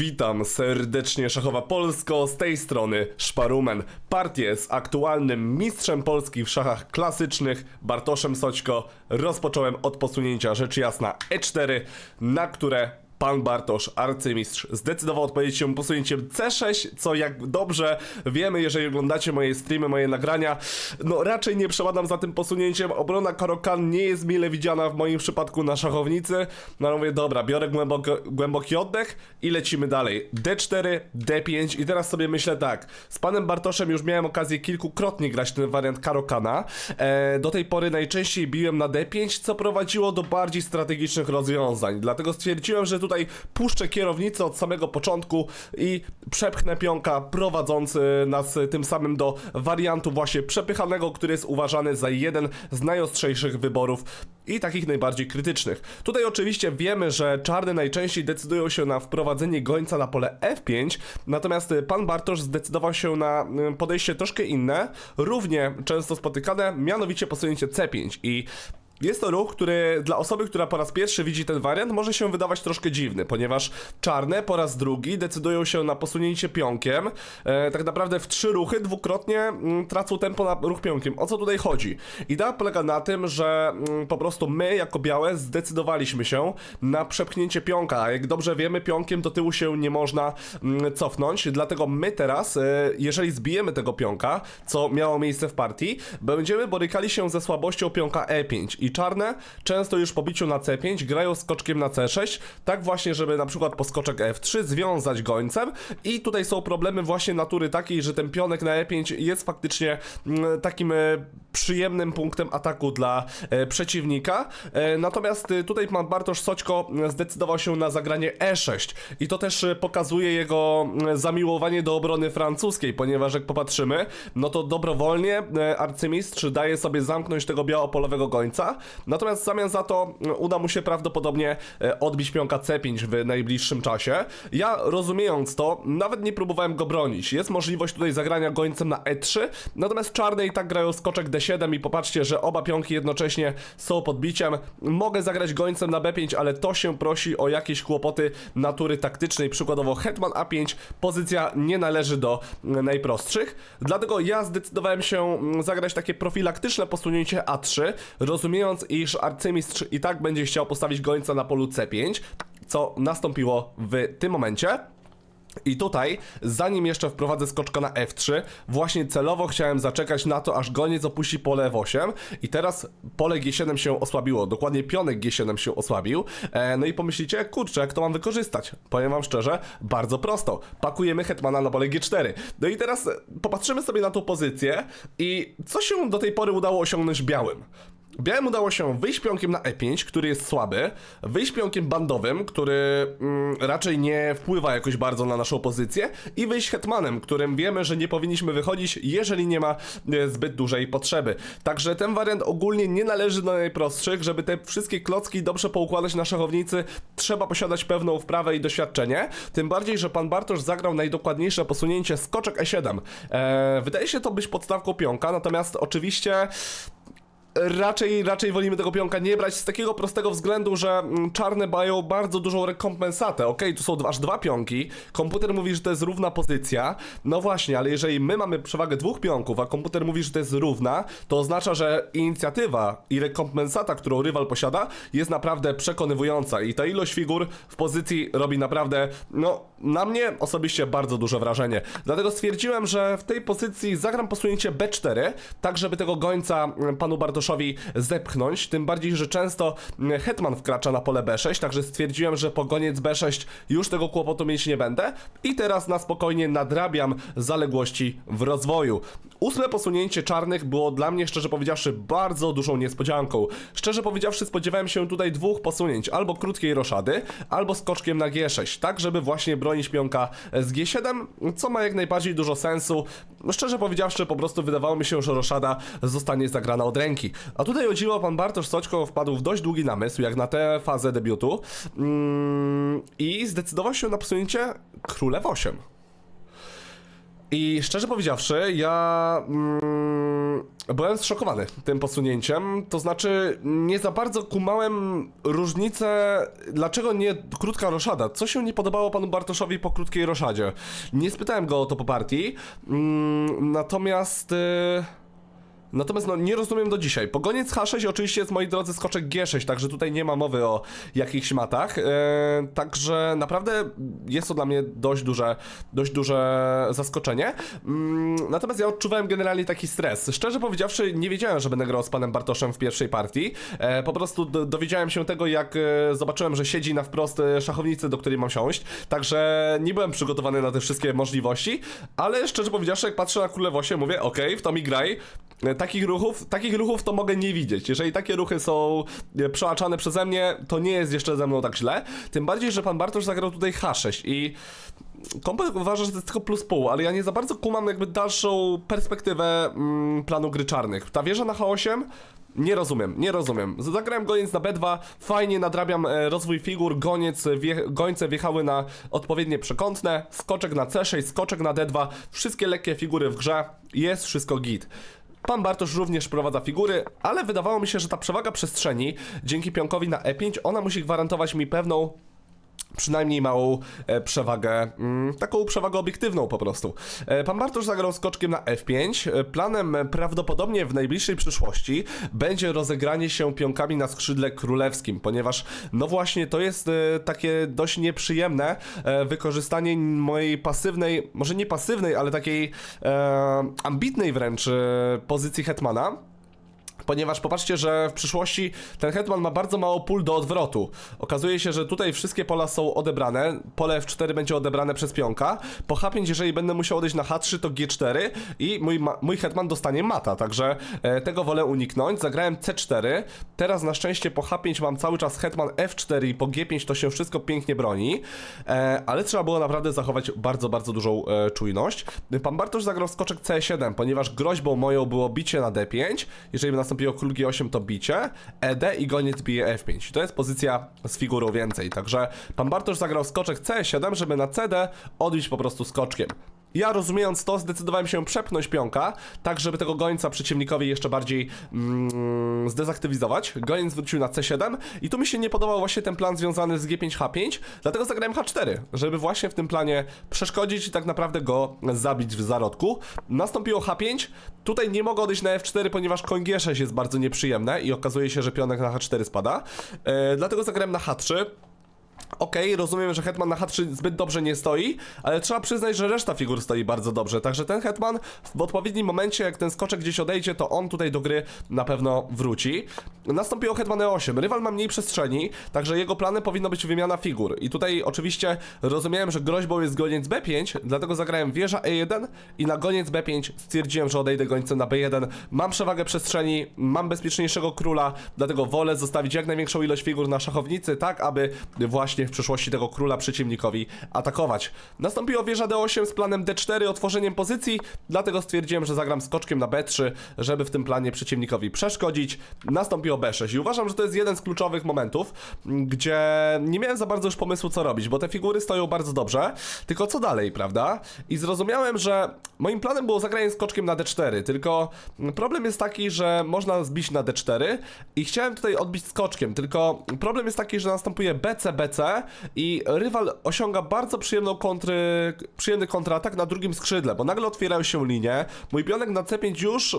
Witam serdecznie Szachowa Polsko, z tej strony Szparumen. Partię z aktualnym mistrzem Polski w szachach klasycznych. Bartoszem Soćko. Rozpocząłem od posunięcia rzecz jasna E4, na które pan Bartosz, arcymistrz, zdecydował odpowiedzieć się posunięciem C6, co jak dobrze wiemy, jeżeli oglądacie moje streamy, moje nagrania, no raczej nie przeładam za tym posunięciem. Obrona Karokan nie jest mile widziana w moim przypadku na szachownicy. No mówię, dobra, biorę głęboki oddech i lecimy dalej. D4, D5 i teraz sobie myślę tak, z panem Bartoszem już miałem okazję kilkukrotnie grać ten wariant Karokana. E, do tej pory najczęściej biłem na D5, co prowadziło do bardziej strategicznych rozwiązań. Dlatego stwierdziłem, że tutaj puszczę kierownicę od samego początku i przepchnę pionka prowadzący nas tym samym do wariantu właśnie przepychanego, który jest uważany za jeden z najostrzejszych wyborów i takich najbardziej krytycznych. Tutaj oczywiście wiemy, że czarne najczęściej decydują się na wprowadzenie gońca na pole F5, natomiast pan Bartosz zdecydował się na y, podejście troszkę inne, równie często spotykane, mianowicie posunięcie C5 i jest to ruch, który dla osoby, która po raz pierwszy widzi ten wariant, może się wydawać troszkę dziwny, ponieważ czarne po raz drugi decydują się na posunięcie pionkiem. E, tak naprawdę w trzy ruchy dwukrotnie mm, tracą tempo na ruch pionkiem. O co tutaj chodzi? Idea polega na tym, że mm, po prostu my, jako białe, zdecydowaliśmy się na przepchnięcie pionka. A jak dobrze wiemy, pionkiem do tyłu się nie można mm, cofnąć, dlatego my teraz, e, jeżeli zbijemy tego pionka, co miało miejsce w partii, będziemy borykali się ze słabością pionka E5 i czarne często już po biciu na C5 grają skoczkiem na C6, tak właśnie, żeby na przykład po skoczek F3 związać gońcem. I tutaj są problemy właśnie natury takiej, że ten pionek na E5 jest faktycznie mm, takim e, przyjemnym punktem ataku dla e, przeciwnika, e, natomiast tutaj pan Bartosz Soćko zdecydował się na zagranie E6 i to też pokazuje jego mm, zamiłowanie do obrony francuskiej, ponieważ jak popatrzymy, no to dobrowolnie arcymistrz daje sobie zamknąć tego białopolowego gońca, natomiast w zamian za to uda mu się prawdopodobnie e, odbić pionka C5 w najbliższym czasie. Ja rozumiejąc to, nawet nie próbowałem go bronić. Jest możliwość tutaj zagrania gońcem na E3, natomiast czarne i tak grają skoczek D7 i popatrzcie, że oba pionki jednocześnie są podbiciem. Mogę zagrać gońcem na B5, ale to się prosi o jakieś kłopoty natury taktycznej, przykładowo hetman A5, pozycja nie należy do najprostszych, dlatego ja zdecydowałem się zagrać takie profilaktyczne posunięcie A3, rozumiejąc, iż arcymistrz i tak będzie chciał postawić gońca na polu C5, co nastąpiło w tym momencie. I tutaj, zanim jeszcze wprowadzę skoczka na F3, właśnie celowo chciałem zaczekać na to, aż goniec opuści pole F8 i teraz pole G7 się osłabiło, dokładnie pionek G7 się osłabił. E, no i pomyślicie, kurczę, jak to mam wykorzystać? Powiem wam szczerze, bardzo prosto. Pakujemy hetmana na pole G4. No i teraz popatrzymy sobie na tą pozycję i co się do tej pory udało osiągnąć białym. Białym udało się wyjść pionkiem na E5, który jest słaby, wyjść pionkiem bandowym, który mm, raczej nie wpływa jakoś bardzo na naszą pozycję i wyjść hetmanem, którym wiemy, że nie powinniśmy wychodzić, jeżeli nie ma e, zbyt dużej potrzeby. Także ten wariant ogólnie nie należy do najprostszych, żeby te wszystkie klocki dobrze poukładać na szachownicy, trzeba posiadać pewną wprawę i doświadczenie, tym bardziej, że pan Bartosz zagrał najdokładniejsze posunięcie skoczek E7. E, wydaje się to być podstawką pionka, natomiast oczywiście raczej, raczej wolimy tego pionka nie brać z takiego prostego względu, że mm, czarne mają bardzo dużą rekompensatę. Okej, tu są aż dwa pionki. Komputer mówi, że to jest równa pozycja. No właśnie, ale jeżeli my mamy przewagę dwóch pionków, a komputer mówi, że to jest równa, to oznacza, że inicjatywa i rekompensata, którą rywal posiada, jest naprawdę przekonywująca. I ta ilość figur w pozycji robi naprawdę, no, na mnie osobiście bardzo duże wrażenie. Dlatego stwierdziłem, że w tej pozycji zagram posunięcie B4, tak żeby tego gońca mm, panu Bartoszowi zepchnąć, tym bardziej, że często mm, hetman wkracza na pole B6, także stwierdziłem, że po goniec B6 już tego kłopotu mieć nie będę i teraz na spokojnie nadrabiam zaległości w rozwoju. Ósme posunięcie czarnych było dla mnie, szczerze powiedziawszy, bardzo dużą niespodzianką. Szczerze powiedziawszy, spodziewałem się tutaj dwóch posunięć, albo krótkiej roszady, albo skoczkiem na G6, tak żeby właśnie bronić pionka z G7, co ma jak najbardziej dużo sensu. Szczerze powiedziawszy, po prostu wydawało mi się, że roszada zostanie zagrana od ręki. A tutaj o dziwo pan Bartosz Soćko wpadł w dość długi namysł, jak na tę fazę debiutu mm, i zdecydował się na posunięcie królew 8. I szczerze powiedziawszy, ja mm, byłem zszokowany tym posunięciem. To znaczy, nie za bardzo kumałem różnicę, dlaczego nie krótka roszada. Co się nie podobało panu Bartoszowi po krótkiej roszadzie? Nie spytałem go o to po partii, mm, natomiast. y, Natomiast no, nie rozumiem do dzisiaj. Pogoniec H6 oczywiście jest, moi drodzy, skoczek G6, także tutaj nie ma mowy o jakichś matach. E, także naprawdę jest to dla mnie dość duże, dość duże zaskoczenie. Mm, natomiast ja odczuwałem generalnie taki stres. Szczerze powiedziawszy, nie wiedziałem, że będę grał z panem Bartoszem w pierwszej partii. E, po prostu do, dowiedziałem się tego, jak e, zobaczyłem, że siedzi na wprost e, szachownicy, do której mam siąść. Także nie byłem przygotowany na te wszystkie możliwości, ale szczerze powiedziawszy, jak patrzę na Królewosie, mówię, okej, w to mi graj. E, Takich ruchów, takich ruchów to mogę nie widzieć. Jeżeli takie ruchy są e, przeoczane przeze mnie, to nie jest jeszcze ze mną tak źle. Tym bardziej, że pan Bartosz zagrał tutaj H6 i Kompet uważa, że to jest tylko plus pół, ale ja nie za bardzo kumam jakby dalszą perspektywę mm, planu gry czarnych. Ta wieża na H8 nie rozumiem, nie rozumiem. Zagrałem goniec na B2, fajnie nadrabiam e, rozwój figur, goniec, wje, gońce wjechały na odpowiednie przekątne, skoczek na C6, skoczek na D2, wszystkie lekkie figury w grze, jest wszystko git. Pan Bartosz również prowadza figury, ale wydawało mi się, że ta przewaga przestrzeni dzięki pionkowi na E5, ona musi gwarantować mi pewną przynajmniej małą e, przewagę, mm, taką przewagę obiektywną po prostu. E, pan Bartosz zagrał skoczkiem na F5. E, planem prawdopodobnie w najbliższej przyszłości będzie rozegranie się pionkami na skrzydle królewskim, ponieważ no właśnie to jest takie dość nieprzyjemne wykorzystanie mojej pasywnej, może nie pasywnej, ale takiej ambitnej wręcz pozycji hetmana. Ponieważ popatrzcie, że w przyszłości ten hetman ma bardzo mało pól do odwrotu. Okazuje się, że tutaj wszystkie pola są odebrane. Pole F4 będzie odebrane przez pionka. Po H5, jeżeli będę musiał odejść na H3, to G4 i mój, mój hetman dostanie mata, także e, tego wolę uniknąć. Zagrałem C4. Teraz na szczęście po H5 mam cały czas hetman F4 i po G5 to się wszystko pięknie broni. E, ale trzeba było naprawdę zachować bardzo, bardzo dużą e, czujność. Pan Bartosz zagrał skoczek C7, ponieważ groźbą moją było bicie na D5. Jeżeli by nastąpiło król G8, to bicie, ED i goniec bije F5. To jest pozycja z figurą więcej. Także pan Bartosz zagrał skoczek C7, żeby na CD odbić po prostu skoczkiem. Ja rozumiejąc to, zdecydowałem się przepchnąć pionka, tak żeby tego gońca przeciwnikowi jeszcze bardziej mm, zdezaktywizować. Goniec wrócił na C7 i tu mi się nie podobał właśnie ten plan związany z G5H5, dlatego zagrałem H4, żeby właśnie w tym planie przeszkodzić i tak naprawdę go zabić w zarodku. Nastąpiło H5, tutaj nie mogę odejść na F4, ponieważ koń G6 jest bardzo nieprzyjemne i okazuje się, że pionek na H4 spada. E, dlatego zagrałem na H3. Okej, rozumiem, że Hetman na H3 zbyt dobrze nie stoi, ale trzeba przyznać, że reszta figur stoi bardzo dobrze. Także ten Hetman w odpowiednim momencie, jak ten skoczek gdzieś odejdzie, to on tutaj do gry na pewno wróci. Nastąpiło Hetman E8. Rywal ma mniej przestrzeni, także jego planem powinno być wymiana figur. I tutaj oczywiście rozumiałem, że groźbą jest goniec B5, dlatego zagrałem wieża E1 i na goniec B5 stwierdziłem, że odejdę gońcem na B1. Mam przewagę przestrzeni, mam bezpieczniejszego króla, dlatego wolę zostawić jak największą ilość figur na szachownicy, tak aby właśnie w przyszłości tego króla przeciwnikowi atakować. Nastąpiło wieża D8 z planem D4, otworzeniem pozycji, dlatego stwierdziłem, że zagram skoczkiem na B3, żeby w tym planie przeciwnikowi przeszkodzić. Nastąpiło B6 i uważam, że to jest jeden z kluczowych momentów, gdzie nie miałem za bardzo już pomysłu co robić, bo te figury stoją bardzo dobrze, tylko co dalej, prawda? I zrozumiałem, że moim planem było zagranie skoczkiem na D4, tylko problem jest taki, że można zbić na D4 i chciałem tutaj odbić skoczkiem, tylko problem jest taki, że następuje BC, BC i rywal osiąga bardzo przyjemną kontry, przyjemny kontratak na drugim skrzydle, bo nagle otwierają się linie, mój pionek na C5 już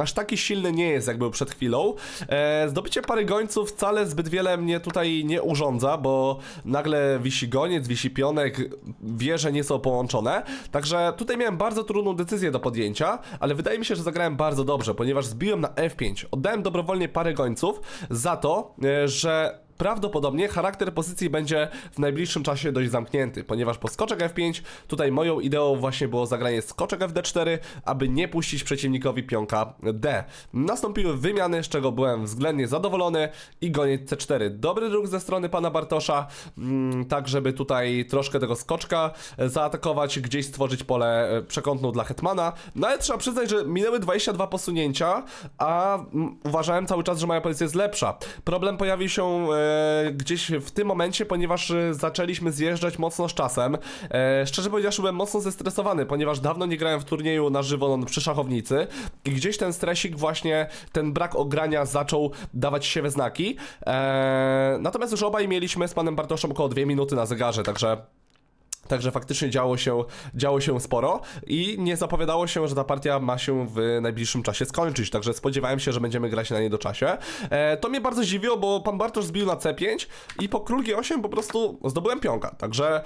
aż taki silny nie jest, jak był przed chwilą. E, zdobycie pary gońców wcale zbyt wiele mnie tutaj nie urządza, bo nagle wisi goniec, wisi pionek, wieże nie są połączone. Także tutaj miałem bardzo trudną decyzję do podjęcia, ale wydaje mi się, że zagrałem bardzo dobrze, ponieważ zbiłem na F5. Oddałem dobrowolnie parę gońców za to, e, że prawdopodobnie charakter pozycji będzie w najbliższym czasie dość zamknięty, ponieważ po skoczek F5 tutaj moją ideą właśnie było zagranie skoczek Fd4, aby nie puścić przeciwnikowi pionka D. Nastąpiły wymiany, z czego byłem względnie zadowolony i goniec C4. Dobry ruch ze strony pana Bartosza, mm, tak żeby tutaj troszkę tego skoczka zaatakować, gdzieś stworzyć pole e, przekątną dla Hetmana. No ale trzeba przyznać, że minęły 22 posunięcia, a mm, uważałem cały czas, że moja pozycja jest lepsza. Problem pojawił się e, gdzieś w tym momencie, ponieważ e, zaczęliśmy zjeżdżać mocno z czasem. E, szczerze powiedziawszy, byłem mocno zestresowany, ponieważ dawno nie grałem w turnieju na żywo no, przy szachownicy i gdzieś ten stresik właśnie, ten brak ogrania zaczął dawać się we znaki. E, natomiast już obaj mieliśmy z panem Bartoszem około 2 minuty na zegarze, także Także faktycznie działo się, działo się sporo i nie zapowiadało się, że ta partia ma się w najbliższym czasie skończyć, także spodziewałem się, że będziemy grać na niedoczasie. E, to mnie bardzo zdziwiło, bo pan Bartosz zbił na C5 i po król G8 po prostu zdobyłem pionka, także...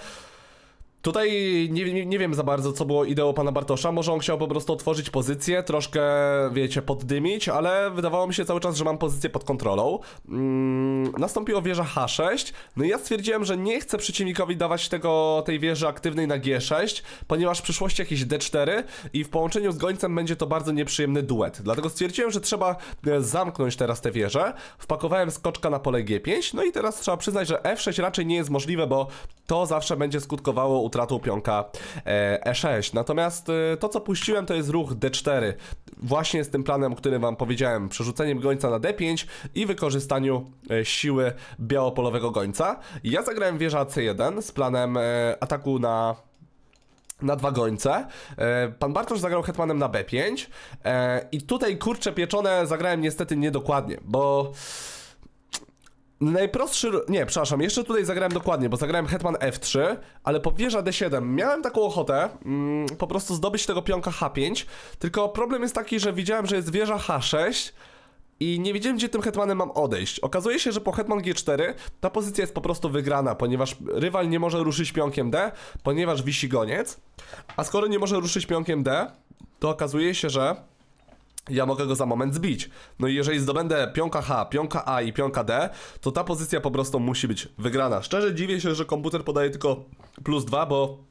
Tutaj nie, nie, nie wiem za bardzo, co było ideą pana Bartosza. Może on chciał po prostu otworzyć pozycję, troszkę, wiecie, poddymić, ale wydawało mi się cały czas, że mam pozycję pod kontrolą. Mm, nastąpiło wieża H6. No i ja stwierdziłem, że nie chcę przeciwnikowi dawać tego, tej wieży aktywnej na G6, ponieważ w przyszłości jakieś D4 i w połączeniu z gońcem będzie to bardzo nieprzyjemny duet. Dlatego stwierdziłem, że trzeba e, zamknąć teraz tę wieżę. Wpakowałem skoczka na pole G5, no i teraz trzeba przyznać, że F6 raczej nie jest możliwe, bo to zawsze będzie skutkowało utratą pionka e, E6. Natomiast e, to, co puściłem, to jest ruch D4. Właśnie z tym planem, o którym wam powiedziałem, przerzuceniem gońca na D5 i wykorzystaniu e, siły białopolowego gońca. Ja zagrałem wieża C1 z planem e, ataku na na dwa gońce. E, Pan Bartosz zagrał hetmanem na B5 e, i tutaj kurcze pieczone zagrałem niestety niedokładnie, bo Najprostszy. Nie, przepraszam, jeszcze tutaj zagrałem dokładnie, bo zagrałem Hetman F3, ale po wieża D7 miałem taką ochotę mm, po prostu zdobyć tego pionka H5. Tylko problem jest taki, że widziałem, że jest wieża H6 i nie wiedziałem, gdzie tym hetmanem mam odejść. Okazuje się, że po hetman G4 ta pozycja jest po prostu wygrana, ponieważ rywal nie może ruszyć pionkiem D, ponieważ wisi goniec. A skoro nie może ruszyć pionkiem D, to okazuje się, że ja mogę go za moment zbić. No i jeżeli zdobędę pionka H, pionka A i pionka D, to ta pozycja po prostu musi być wygrana. Szczerze dziwię się, że komputer podaje tylko plus 2, bo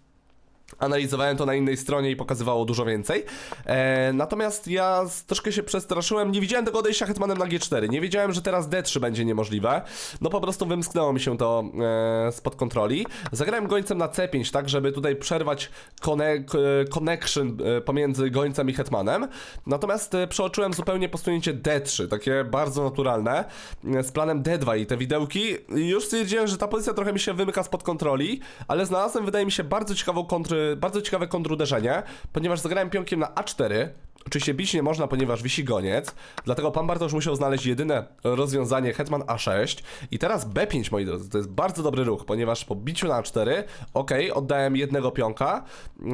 Analizowałem to na innej stronie i pokazywało dużo więcej. E, natomiast ja troszkę się przestraszyłem. Nie widziałem tego odejścia hetmanem na G4. Nie wiedziałem, że teraz D3 będzie niemożliwe. No po prostu wymsknęło mi się to e, spod kontroli. Zagrałem gońcem na C5, tak, żeby tutaj przerwać e, connection e, pomiędzy gońcem i hetmanem. Natomiast e, przeoczyłem zupełnie posunięcie D3, takie bardzo naturalne, e, z planem D2 i te widełki. Już stwierdziłem, że ta pozycja trochę mi się wymyka spod kontroli, ale znalazłem, wydaje mi się, bardzo ciekawą kontry, bardzo ciekawe kontruderzenie, ponieważ zagrałem pionkiem na A4. Oczywiście bić nie można, ponieważ wisi goniec, dlatego pan Bartosz musiał znaleźć jedyne rozwiązanie hetman A6 i teraz B5, moi drodzy, to jest bardzo dobry ruch, ponieważ po biciu na A4, ok, oddałem jednego pionka,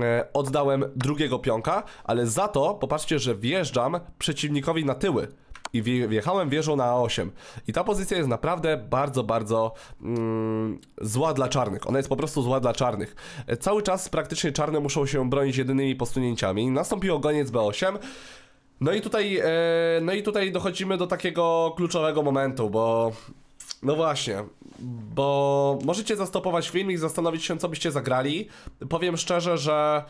e, oddałem drugiego pionka, ale za to, popatrzcie, że wjeżdżam przeciwnikowi na tyły i wje- wjechałem wieżą na A8. I ta pozycja jest naprawdę bardzo, bardzo mm, zła dla czarnych. Ona jest po prostu zła dla czarnych. E, Cały czas praktycznie czarne muszą się bronić jedynymi posunięciami. Nastąpiło goniec B8. No i tutaj, e, no i tutaj dochodzimy do takiego kluczowego momentu, bo no właśnie, bo możecie zastopować film i zastanowić się, co byście zagrali. Powiem szczerze, że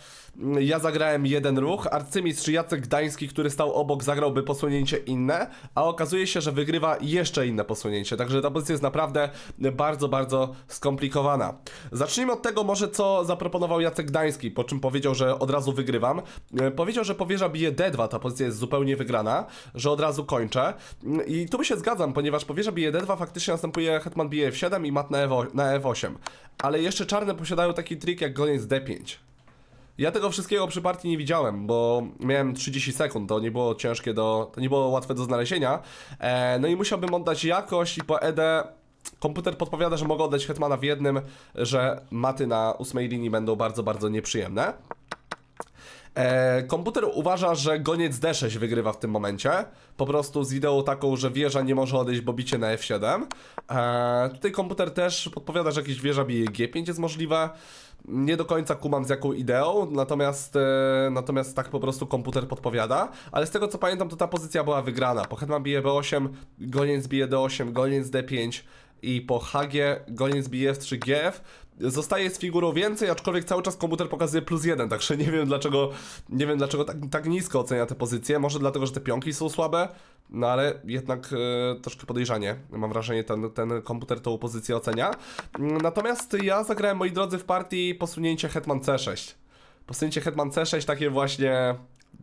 ja zagrałem jeden ruch, arcymistrz Jacek Gdański, który stał obok, zagrałby posunięcie inne, a okazuje się, że wygrywa jeszcze inne posunięcie, także ta pozycja jest naprawdę bardzo, bardzo skomplikowana. Zacznijmy od tego może, co zaproponował Jacek Gdański, po czym powiedział, że od razu wygrywam. E, Powiedział, że powierza bije D2, ta pozycja jest zupełnie wygrana, że od razu kończę. I tu by się zgadzam, ponieważ powierza bije D2, faktycznie następuje hetman bije F7 i mat na, na F8. Ale jeszcze czarne posiadają taki trik jak goniec D5. Ja tego wszystkiego przy partii nie widziałem, bo miałem 30 sekund, to nie było ciężkie do, to nie było łatwe do znalezienia. E, no i musiałbym oddać jakość i po ED komputer podpowiada, że mogę oddać hetmana w jednym, że maty na ósmej linii będą bardzo, bardzo nieprzyjemne. E, komputer uważa, że goniec D6 wygrywa w tym momencie. Po prostu z ideą taką, że wieża nie może odejść, bo bicie na F7. E, tutaj komputer też podpowiada, że jakieś wieża bije G5 jest możliwe. Nie do końca kumam z jaką ideą, natomiast, e, natomiast tak po prostu komputer podpowiada. Ale z tego co pamiętam, to ta pozycja była wygrana. Po hetman bije B8, goniec bije D8, goniec D5 i po HG goniec bije F3 GF zostaje z figurą więcej, aczkolwiek cały czas komputer pokazuje plus jeden, także nie wiem dlaczego nie wiem dlaczego tak, tak nisko ocenia te pozycje, może dlatego, że te pionki są słabe, no ale jednak e, troszkę podejrzanie, mam wrażenie ten, ten komputer tą pozycję ocenia. Natomiast ja zagrałem, moi drodzy, w partii posunięcie Hetman C6. Posunięcie Hetman C6 takie właśnie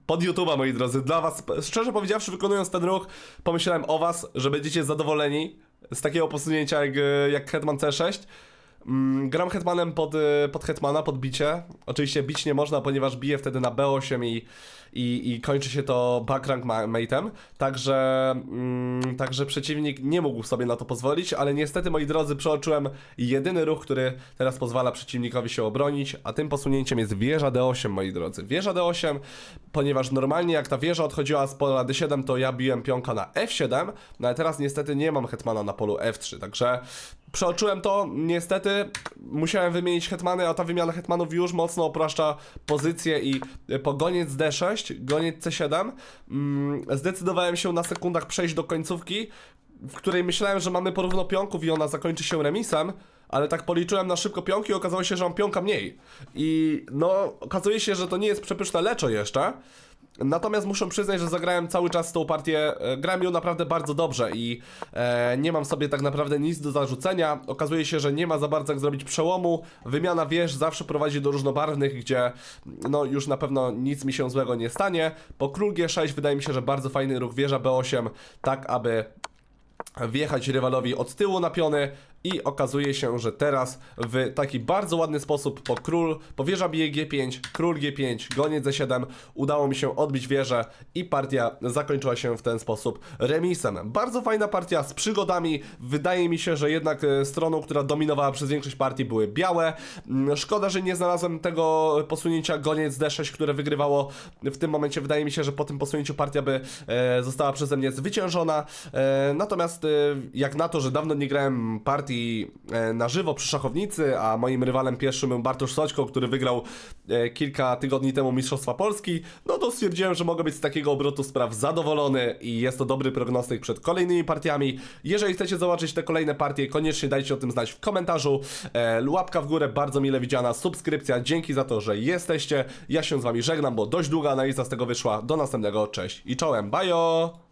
pod YouTube'a, moi drodzy, dla was, szczerze powiedziawszy, wykonując ten ruch, pomyślałem o was, że będziecie zadowoleni, z takiego posunięcia jak, e, jak Hetman C6. Mm, Gram Hetmanem pod, e, pod Hetmana, pod bicie. Oczywiście bić nie można, ponieważ bije wtedy na B8 i, i, i kończy się to backrank ma- mate'em. Także, mm, także przeciwnik nie mógł sobie na to pozwolić, ale niestety, moi drodzy, przeoczyłem jedyny ruch, który teraz pozwala przeciwnikowi się obronić, a tym posunięciem jest wieża D8, moi drodzy. Wieża D8, ponieważ normalnie jak ta wieża odchodziła z pola D7, to ja biłem pionka na F7, no ale teraz niestety nie mam hetmana na polu F3, także przeoczyłem to, niestety musiałem wymienić hetmany, a ta wymiana hetmanów już mocno opraszcza pozycję i y, po goniec D6, goniec C7 mm, zdecydowałem się na sekundach przejść do końcówki, w której myślałem, że mamy porówno pionków i ona zakończy się remisem, ale tak policzyłem na szybko pionki i okazało się, że mam pionka mniej. I no, okazuje się, że to nie jest przepyszne leczo jeszcze, Natomiast muszę przyznać, że zagrałem cały czas tą partię, e, grałem ją naprawdę bardzo dobrze i e, nie mam sobie tak naprawdę nic do zarzucenia. Okazuje się, że nie ma za bardzo jak zrobić przełomu. Wymiana wież zawsze prowadzi do różnobarwnych, gdzie no już na pewno nic mi się złego nie stanie. Po król G6 wydaje mi się, że bardzo fajny ruch wieża B8, tak aby wjechać rywalowi od tyłu na piony i okazuje się, że teraz w taki bardzo ładny sposób po król, po wieża bije G5, król G5, goniec Z7, udało mi się odbić wieżę i partia zakończyła się w ten sposób remisem. Bardzo fajna partia z przygodami, wydaje mi się, że jednak e, stroną, która dominowała przez większość partii były białe. Mm, Szkoda, że nie znalazłem tego posunięcia goniec D6, które wygrywało w tym momencie. Wydaje mi się, że po tym posunięciu partia by e, została przeze mnie zwyciężona. E, natomiast jak na to, że dawno nie grałem partii e, na żywo przy szachownicy, a moim rywalem pierwszym był Bartosz Soćko, który wygrał e, kilka tygodni temu Mistrzostwa Polski, no to stwierdziłem, że mogę być z takiego obrotu spraw zadowolony i jest to dobry prognostyk przed kolejnymi partiami. Jeżeli chcecie zobaczyć te kolejne partie, koniecznie dajcie o tym znać w komentarzu. E, łapka w górę, bardzo mile widziana, subskrypcja, dzięki za to, że jesteście. Ja się z wami żegnam, bo dość długa analiza z tego wyszła. Do następnego, cześć i czołem, bajo!